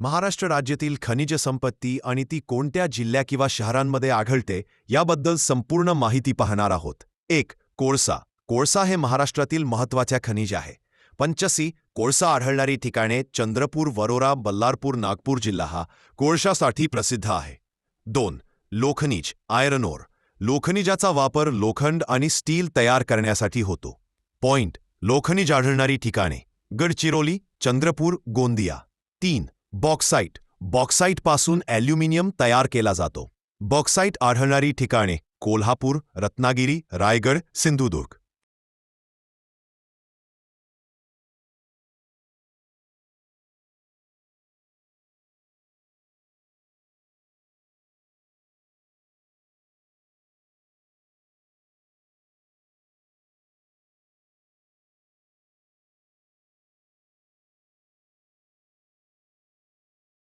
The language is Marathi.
महाराष्ट्र राज्यातील खनिज संपत्ती आणि ती कोणत्या जिल्ह्या किंवा शहरांमध्ये आढळते याबद्दल संपूर्ण माहिती पाहणार आहोत. एक कोळसा. कोळसा हे महाराष्ट्रातील महत्त्वाच्या खनिज आहे. पंचसी कोळसा आढळणारी ठिकाणे चंद्रपूर वरोरा बल्लारपूर नागपूर जिल्हा हा कोळशासाठी प्रसिद्ध आहे. दोन लोखनिज आयरन ओर. लोखनिजाचा वापर लोखंड आणि स्टील तयार करण्यासाठी होतो. पॉइंट लोखनिज आढळणारी ठिकाणे. गडचिरोली चंद्रपूर गोंदिया. तीन बॉक्साईट. बॉक्साईटपासून ॲल्युमिनियम तयार केला जातो. बॉक्साईट आढळणारी ठिकाणे कोल्हापूर रत्नागिरी रायगड सिंधुदुर्ग.